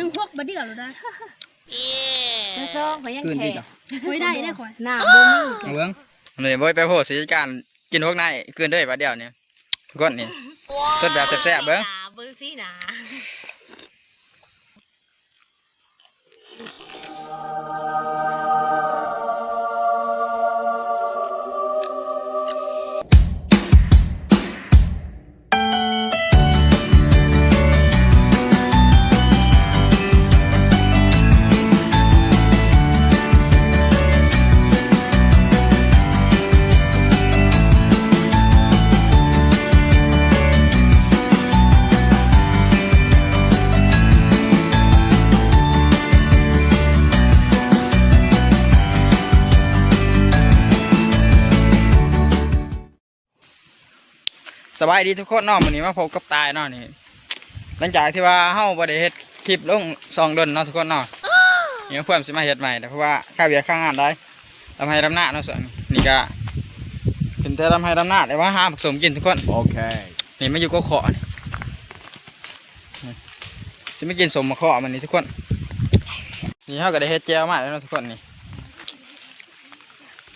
หนึ่งพวกบัดเดียวเราได้จะซ่องไปยังคืนแขดีกจ้ะไว้ได้ได้ข่อยหน้าบ่มีเอาเบิ้งนี่บ่ไปโพสต์สิการกินพวกนายคืนเด้อบัดเดียวนี่ทุกคนนี่สดแบบแซ่บๆเบิ่งเบิ่งสิหนา สบายดีทุกคนเนาะมื้อนี้มาพบกับตายเนาะนี่หลังจากที่ว่าเฮาบ่ได้เฮ็ดคลิปลงซองดนเนาะทุกคนเนาะนี่เพิ่มสิมาเฮ็ดใหม่แต่เพราะว่าค่าเวียค่างานได้ทำให้ดำหน้าเนาะส่วนนี้นี่ก็เป็นแต่ทำให้ดำหน้าแต่ว่าหาผสมกินทุกคน Okay. นี่มาอยู่ก็ขอนี่นี่สิไม่กินสมมาขอมันนี่ทุกคนนี่เขาก็ได้เฮ็ดแจวมาแล้วเนาะทุกคนนี่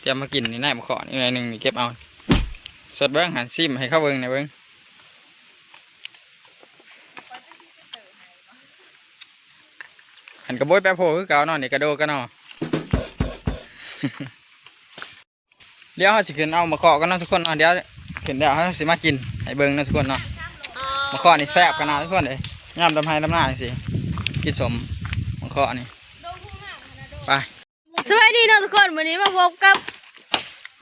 เตรียมมากินนี่นายมาขอนี่หน่อยหนึ่งนี่เก็บเอา สดเบิ้งหันซิมให้เข้าเบิ้งในอยเบิ้งหันกระโบยแปะโพคือเก่าเนาะนี่กระโดดกันเนาะเดี๋ยวเขาสิขึ้นเอามาขอกันเนาะทุกคนเนาะเดี๋ยวขึ้นเดี๋ยวเขาสิมากินให้เบิ้งเนาะทุกคนเนาะมาขอนี่แซ่บกันนะทุกคนเลยย่ำดำไห้ดำหน้าสิกินสมมาขอนี่ไปสวัสดีเนาะทุกคนวันนี้มาพบกับ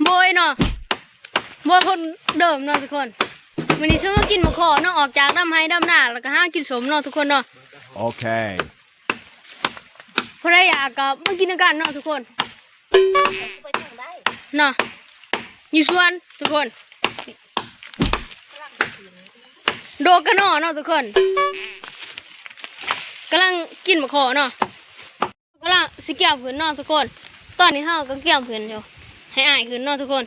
โบยเนาะ บยคนเดิมเนาะทุกคนวันนี้ฉันมากินมะขอเนาะออกจากดำไห้ดำหน้าแล้วก็ห้ากินสมเนาะทุกคนเนาะ Okay. เพราะได้อยากกับมากินกันเนาะทุกคนไปทางได้เนาะอยู่สวนทุกคน โดกันเนาะเนาะทุกคนกำลังกินมะขอเนาะกำลังสิเกี่ยวผืนเนาะทุกคน ตอนนี้เฮาก็เกี่ยวผืนอยู่ให้อายขึ้นเนาะทุกคน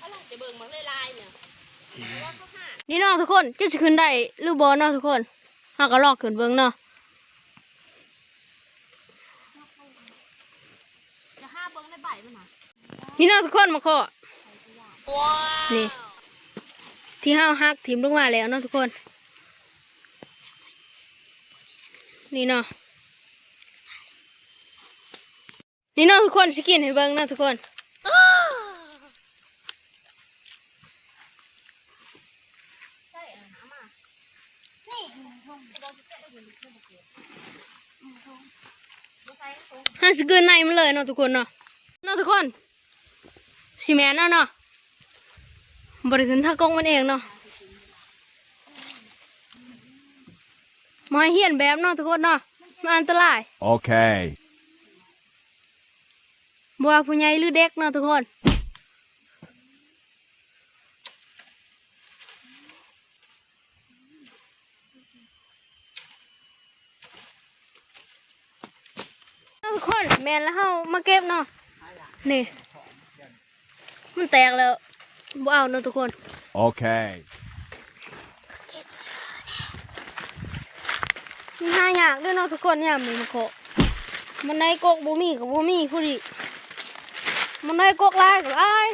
อะไรจะเบิ่งมันลายๆเนี่ย นี่เนาะทุกคนจะสิขึ้นได้หรือบอเนาะทุกคนเฮาก็ลอกขึ้นเบิ่งเนาะจะห้าเบิ่งในใบมันน่ะนี่เนาะทุกคนมาขอว้านี่ที่เฮาฮักทิมลงมาแล้วเนาะทุกคน นี่เนาะนี่เนาะทุกคนสิกินให้เบิ่งเนาะทุกคนาสิเกินในมันเลยเนาะทุกคนเนาะเนาะทุกคนสีแมนเนาะเนาะบริขึ้นท่ากล้องมันเองเนาะมาเฮียนแบบเนาะทุกคนเนาะมันอันตราย โอเคบัวผู้ใหญ่หรือเด็กเนาะทุกคนเนาะ ทุกคนแมนแล้วเฮามาเก็บเนาะนี่ มันแตกแล้วบ่เอาเนาะทุกคน Okay. มีห้าอย่างด้วยเนาะทุกคนยามนี้มาโคมันได้กกบ่มีกับบ่มีผู้ดิมันได้กกหลายกับหลาย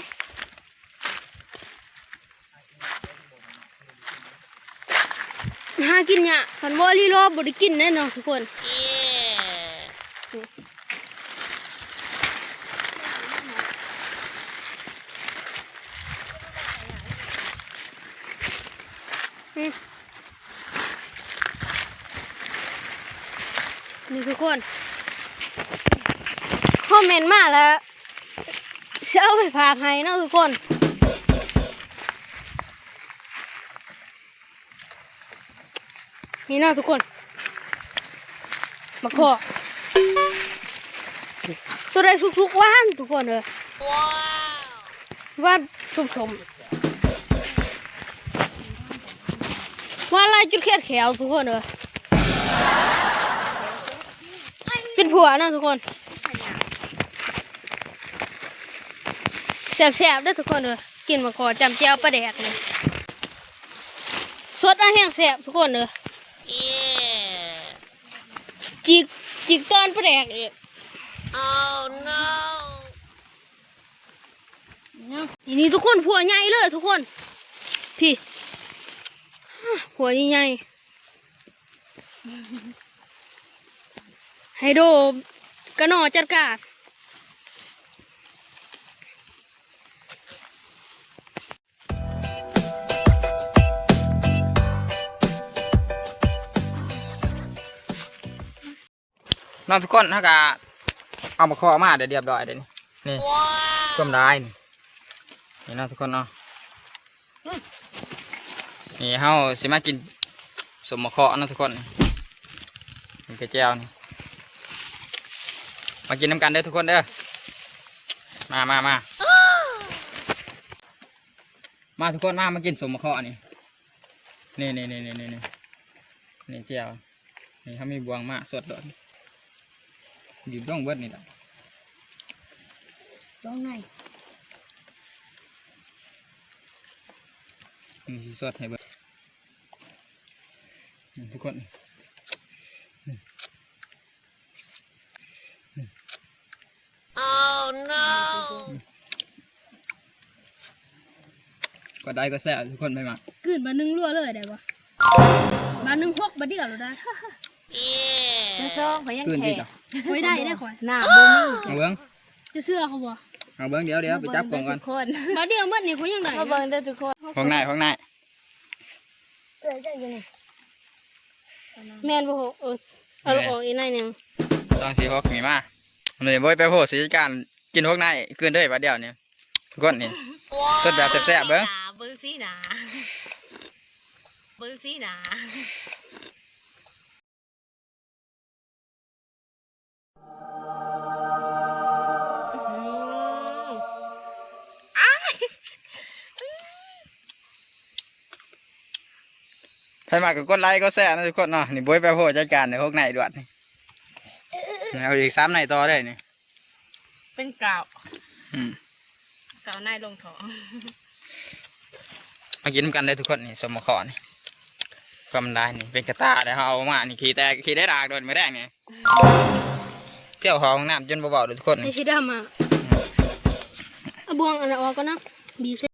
หากินเนี่ยคันบ่ลีรอบบ่ได้กินแน่เนาะทุกคนอืม นี่ทุกคนคอมเมนต์มาแล้วจะเอาไปฝากให้เนาะทุกคนนี่เนาะทุกคนมาขอตัวใดสุกๆว่านทุกคนเลยว้าวว่านสมๆ ว่านลายจุดแขนแขวทุกคนเลยเป็นผัวเนาะทุกคนแซ่บๆเด้อทุกคนเด้อกินมาขอจำแจ่วปลาแดกเลยสดอันแห้งแซ่บทุกคนเด้อจิกจิกตอนปลาแดกเลย oh no นี่นี่ทุกคนผัวใหญ่เลยทุกคน พี่ ผัวใหญ่ๆให้โดกระหนอจัดการน้องทุกคนถ้ากะเอามาคอมาเดี๋ยวเรียบร้อยเดี๋ยวนี้นี่เพิ่มได้นี่นี่เนาะทุกคนเนาะ นี่เฮาสิมากินสมมะเคาะเนาะทุกคนนี่กระเจียวนี่มากินน้ำกันเด้อทุกคนเด้อมามามามาทุกคนมามากินสมมะเคาะนี่นี่นี่นี่นี่นี่นี่นี่เจียวนี่เขามีบวงมาสดเลยดีบ้องเบิดนี่แหละต้องไงนี่สิสดให้เบิดนี่ ทุกคนนี่ oh no ก็ได้ก็แซ่บทุกคนไปมากืนมานึ่งรั่วเลยได้ปะมานึ่งพกมาเดียวเราได้จะซองเขายังคืนแข็ที่งจ้ะไว้ได้ได้ข่อยหน้าบ่มีเอาเบิ้งจะเชื่อเขาบ่เอาเบิ้งเดี๋ยวเดี๋ยวไปจับกล่องก่อนทุกคนมาเดียวเมื่อนี่เขายังได้มาเบิ่งเด้อทุกคนห้องในห้องในเออจังยังไง แม่นบ่โหเออเอาลูกออกอีกหน่อยหนึงต้องสีหกมีมาเลยบ่ยไปโพดสีการกินพวกในคืนเด้อบัดเดียวนี่ทุกคนนี่ สดแบบแซ่บๆเบิ่ง เบิ่งสิหนาเบิ่งสิหนา มาก็กดไลค์ก็แซ่บนะทุกคนเนาะนี่บ่ยไปโพดจัดการในพวกในด่วนนี่เอาอีกสามในต่อได้นี่เป็นกาวอืมกาวในลงท้องมากินนำกันได้ทุกคนนี่สมมะขอนี่ความได้นี่เป็นกระตาได้เขาเอามานี่ขี่แต่ขี่ได้ดากโดนไม่ได้นี่เที่ยวห้องน้ำจนเบาๆเลยทุกคนไอ้นี่ชิดามาเอาบวงอันนั้นออกก่อนนะบีบใส่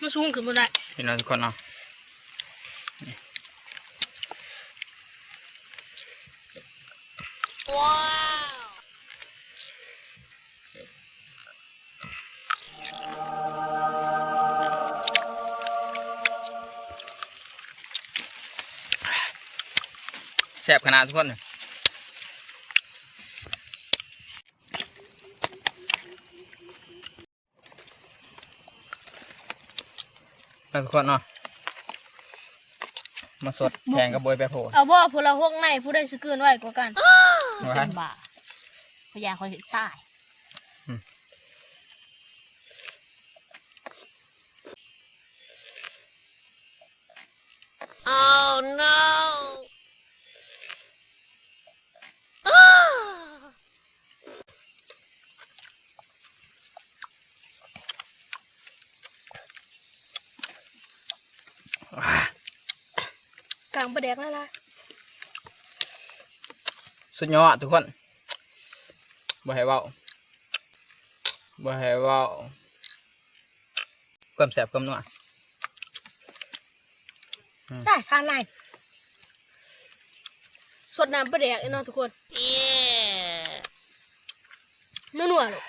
มาสูงขึ้นบ่ได้พี่น้องทุกคนเนาะ ว้าวแซ่บขนาดทุกคนนี่แล้วทุกคนเนาะมาสดแข่งกับบอยแปรโพดเอาบ่ผู้ละหกในผู้ใดสิเกินไว้กว่ากัน เอาไว้เป็นบ้าพยาคอยเห็นตาย oh no ว้ากลางประแดกแล้วล่ะ สุดยอดทุกคนบ่ให้เว้าบ่ให้เว้าความแซ่บความนัวได้ชาในสดน้ำประแดกไอ้เนาะทุกคนเย้นัวๆลูก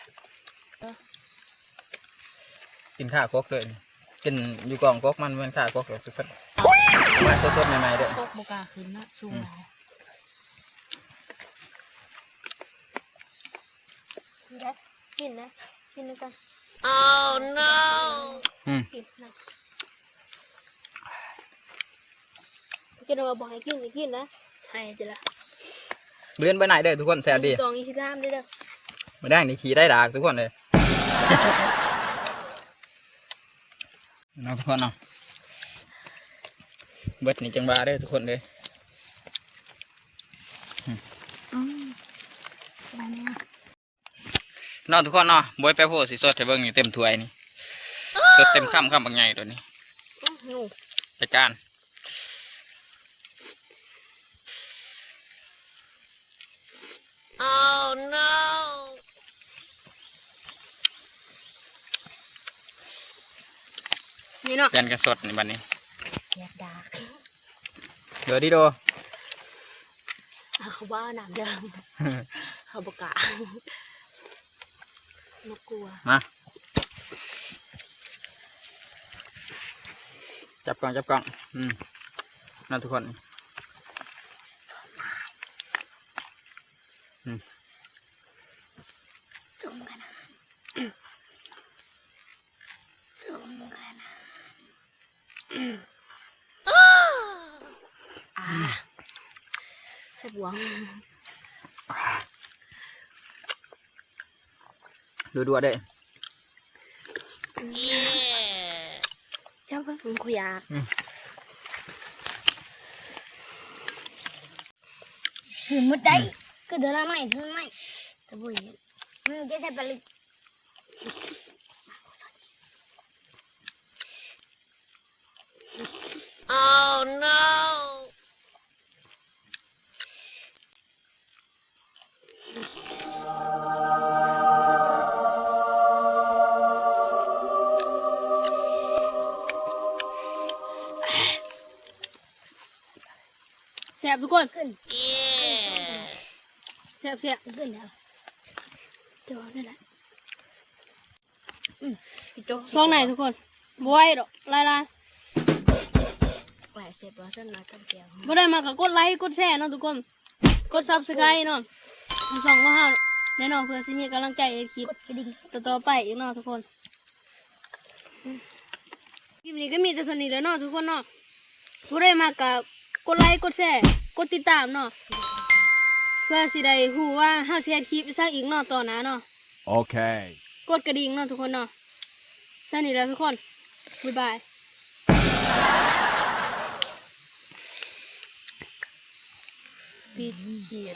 กินข้าวกกเลยนี่กินอยู่กล่องกกมันมันข้าวกกเลยทุกคนมาสดๆใหม่ๆเด้อตกบกล้าขึ้นนะสูงหลาย กินนะ กินนะกัน oh no อืมกินนะกินเอาบอกให้กินให้กินนะให้จะละเลื่อนไปไหนเด้อทุกคนแซ่บดีกองอีสิทามได้เด้อมาแดงนี่ขี่ได้ดากทุกคนเลยเนาะทุกคนเนาะเบิดนี่จังบาเด้อทุกคนเลย อืมมาแน่เนาะทุกคนเนาะบอยไปโพดสิสดให้เบิ่งนี่เต็มถ้วยนี่สดเต็มคำคำบางใหญ่ตัวนี้อื้อหนูไปการนี่เนาะเปลี่ยนกันสดนี่บัดนี้อยากด่าเดี๋ยวดิโดอะเขาว่าน้ำเดิมเขาบอกกะ นกกลัวมาจับกล่องจับกล่องอืมนั่นทุกคนอืม จมกันนะจมกันนะอ่าใส่บวง ดูดูเด้เจ้าเพิ่งคุยอยากหืมมุดได้ก็เดินละไม่เดินละไม่แต่บุญมึงจะใช้ปลิต ทุกคนขึ้นแซ่บแซ่บขึ้นแล้วเดี๋ยวนี่แหละพี่โจ๊กช่องไหนทุกคนบวยดอกลายลายแหวเสร็จแล้วฉันมากับเกียวบ่ได้มากับกดไลค์กดแชร์เนาะทุกคน กดซับสไครต์เนาะช่องก็ห้าแน่นอนเพื่อสิมีกำลังใจให้คลิปกดกระดิ่งต่อๆไปอีกเนาะทุกคนคลิปนี้ก็มีแต่เท่านี้แหล้วเนาะทุกคนเนาะบ่ได้มากับ กดไลค์กดแชร์กดติดตามเนาะเพื่อสิได้ฮู้ว่าเฮาสิเฮ็ดคลิปซักอีกเนาะต่อหน้าเนาะ Okay. กดกระดิ่งเนาะทุกคนเนาะสนิทแล้วทุกคน บ๊ายบายปิดเกียด